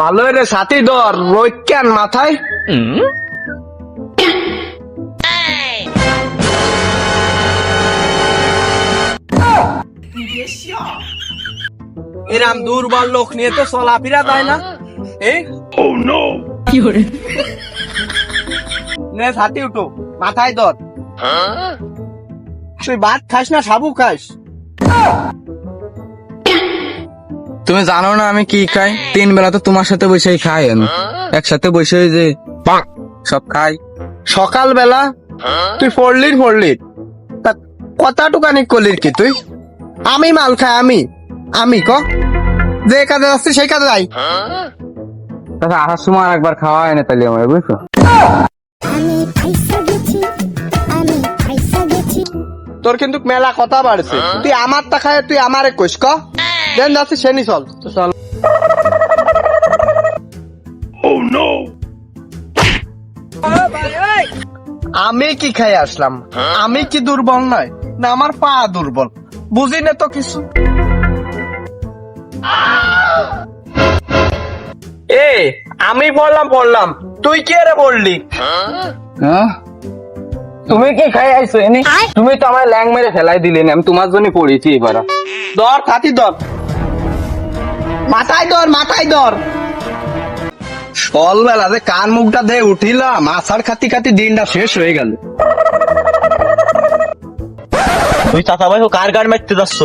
ভালো রে সাথী ধর রৈক্যান মাথায়? এরাম দুর্বল লোক নিয়ে তো চলাফেরা যায় না। এই নে ছাতি উঠো মাথায় ধর। তুই ভাত খাস না সাবু খাস? তুমি জানো না আমি কি খাই? তিন বেলা তো তোমার সাথে বসেই খাই আমি। একসাথে বসে যে সব খাই। সকালবেলা তুই পড়লির পড়লির তা কতটুকানি করলির কি তুই? আমি মাল খাই আমি। আমি ক? যে কাজে যাচ্ছি সেই কাজে যাই। তাহলে আসার সময় একবার খাওয়া হয় না তাহলে আমার বুঝছ? তোর কিন্তু মেলা কথা বাড়ছে। তুই আমার টা খায় তুই আমারে কইস ক? দেন যাচ্ছি সেনি চল তো চল। আমি কি খাই আসলাম? আমি কি দুর্বল নয়? না আমার পা দুর্বল। বুঝি না তো কিছু। এ আমি বললাম বললাম। তুই কি রে বললি? হ্যাঁ? তুমি কি খাই আইছো এনে? তুমি তো আমার ল্যাং মেরে ফেলাই দিলে না আমি তোমার জন্য পড়েছি এবার। ধর খাতি ধর। মাথায় ধর মাথায় ধর। সকালবেলা যে কান মুখটা দিয়ে উঠিলাম আষাঢ় খাতি খাতি দিনটা শেষ হয়ে গেল। তুই চাচা ভাই ও কার গান মারতে যাচ্ছ?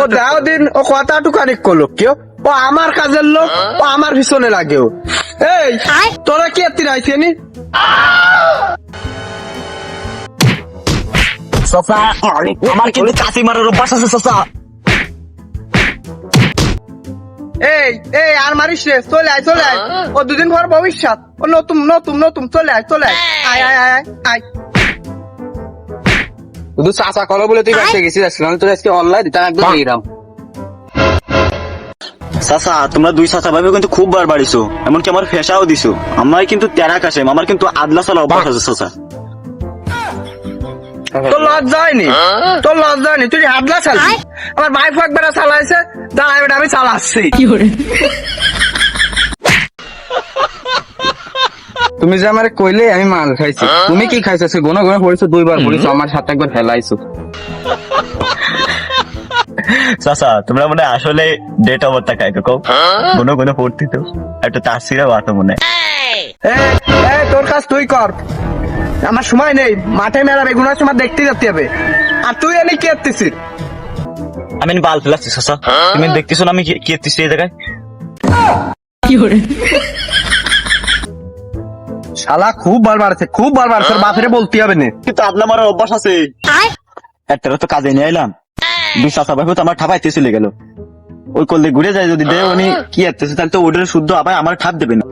ও দাও দিন ও কথাটু করল কেউ ও আমার কাজের লোক ও আমার পিছনে লাগেও এই তোরা কি এত্তি রাইছে নি? চাচা আমার কিন্তু চাচি মারার অভ্যাস আছে চাচা। এই এই আর মারিস রে চলে আয় চলে আয়। ও দুদিন পর ভবিষ্যৎ। ও নতুন নতুন নতুন চলে আয় চলে আয়। আয় আয় আয় আয়, আয়। শুধু চাচা করো বলে তুই বাসে গেছিস আজকে আমি তো আজকে অনলাইন দিতাম একদম দিলাম তোমরা দুই চাচা ভাই কিন্তু খুব বার বাড়িছো এমনকি আমার ফেসাও দিছো। আমার কিন্তু তেরা কাশে আমার কিন্তু আদলা চালা অভ্যাস আছে চাচা। তোর লজ্জা হয়নি? তোর লজ্জা হয়নি? তুই আদলা চালি আমার ভাই ফাঁক বেড়া চালাইছে দাঁড়াই বেটা আমি চালাচ্ছি। তুমি যে আমার কইলে আমি মাল খাইছি। তুমি কি খাইছো? আজকে গোনা গোনা পড়েছো দুইবার পড়েছো আমার সাথে একবার ফেলাইছো। চাচা তোমরা মনে আসলে ডেট অবরটা খাই তো কও? কোনো কোনো পড়তি তো। একটা তাসিরা বাতো মনে হয়। এই, এই, তোর কাজ তুই কর। আমার সময় নেই। মাঠে মেলা বেগুনের সময় দেখতে যেতে হবে। আর তুই এনে কি এত্তিছিস আমি বাল ফেলাচ্ছি চাচা তুমি দেখতেছো না আমি কি- কি এই জায়গায়? শালা খুব বার বাড়ছে খুব বার বাড়ছে তোর বাপেরে বলতে হবে না। কিন্তু আদলা মারার অভ্যাস আছে। একটা তো কাজে নিয়ে এলাম দুই চাচা ভাই তো আমার ঠাপাইতে চলে গেল। ওই করলে ঘুরে যায় যদি দেয় উনি কি আসতেছে তাহলে তো ওদের শুদ্ধ আবার আমার ঠাপ দেবে না।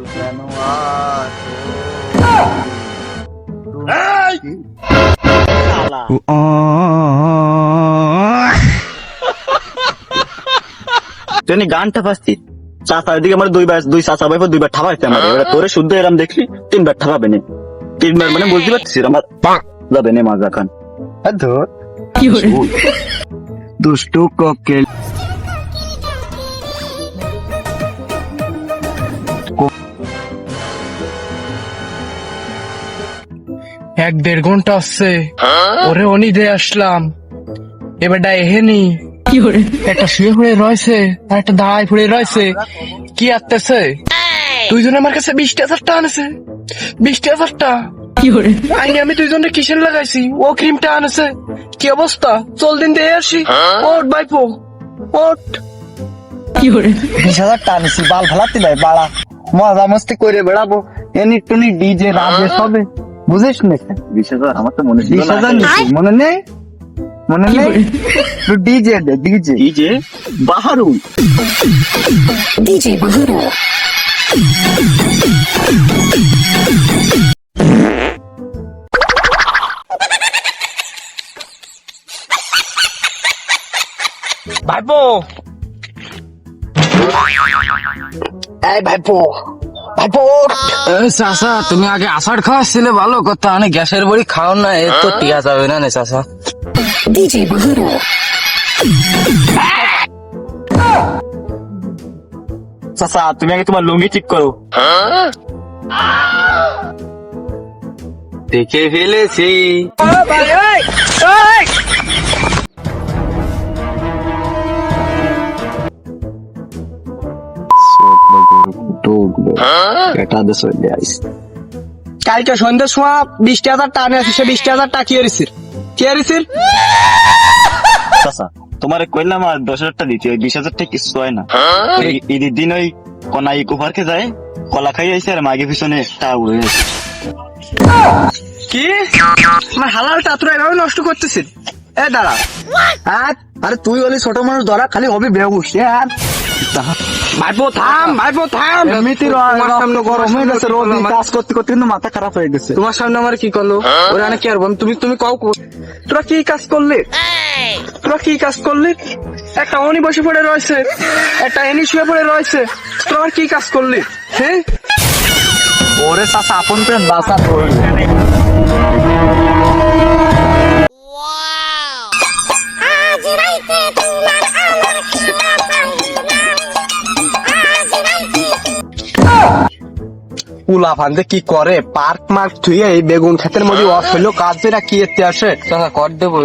তুই গানটা পাচ্ছি চাচা দিকে আমার দুইবার দুই চাচা ভাই দুইবার ঠাপাইছে আমার। এবার তোরে শুদ্ধ এরম দেখলি তিনবার ঠাপাবে না। তিনবার মানে বুঝতে পারছিস আমার যাবে না মাজা খান। ধর। দুষ্টু কোকেল। এক দেড় ঘণ্টা আসছে। ওরে অনি দিয়ে আসলাম। এবার এবারটা এহেনি একটা শুয়ে ফুড়ে রয়েছে আর একটা দাঁড়ায় ফুড়ে রয়েছে। কি আসতেছে দুইজনে আমার কাছে বিশ হাজার টাকা আনেছে বিশ হাজার টাকা আইনি আমি দুইজনে কিসের লাগাইছি? ও ক্রিমটা আনেছে। কি অবস্থা? চল দিন দিয়ে আসি। ওট বাইপো ওট বিশ হাজার টাকা বাল ফেলাতে লাই বাড়া। মজা মস্তি করে বেড়াবো। এনি টুনি ডিজে রাজে সবে। বুঝিস না? বিশ হাজার আমার তো মনে ছিল বিশ। হাজার মনে নেই? মনে নেই? ডিজে দে ডিজে যে বাহারু। ডিজে বাহারো। ভাইপো। এই ভাইপো ভাইপো। তুমি আগে আষাঢ় খাওয়াচ্ছিলে ভালো কথা। মানে গ্যাসের বড়ি খাও না এ তো টিয়া যাবে না নে ডিজে বাহারো চাচা তুমি আগে তোমার লুঙ্গি ঠিক করো। দেখে ফেলেছি। এটা দেশ কালকে সন্ধ্যের সময় বিশটি হাজার টাকা আছে সে বিশটি হাজার টাকা কি কি এরিসির চাচা তোমারে কইলাম আর দশ হাজার টাকা দিতে ওই বিশ হাজার টাকা কিছু হয় না। ওই ঈদের দিন ওই কনা ইকো পার্কে যায় কলা খাই আইসে আর মাগে পিছনে টাকা উড়ে গেছে। কি? আমার হালালটা তোরা এভাবে নষ্ট করতেছিস এ দাঁড়া। হ্যাঁ আরে? তুই হলি ছোট মানুষ ধরা খালি হবে বেহুশ হ্যাঁ ভাইপো থাম ভাইপো থাম। এমনিতে সামনে গরম হয়ে গেছে রোদ কাজ করতে করতে কিন্তু মাথা খারাপ হয়ে গেছে। তোমার সামনে আমার কি করল? ওরা অনেক কি আর বল? তুমি তুমি কও তোরা কি কাজ করলি? তোরা কি কাজ করলি? একটা অনি বসে পড়ে রয়েছে। একটা এনি শুয়ে পড়ে রয়েছে। তোরা কি কাজ করলি? হ্যাঁ? ওরে চাচা আপন প্রেম বাসা উলা ফান্দে কি করে? পার্ক মার্ক থুয়ে এই বেগুন ক্ষেতের মধ্যে অফ হইল কাজ কি এতে আসে? কর দেবো।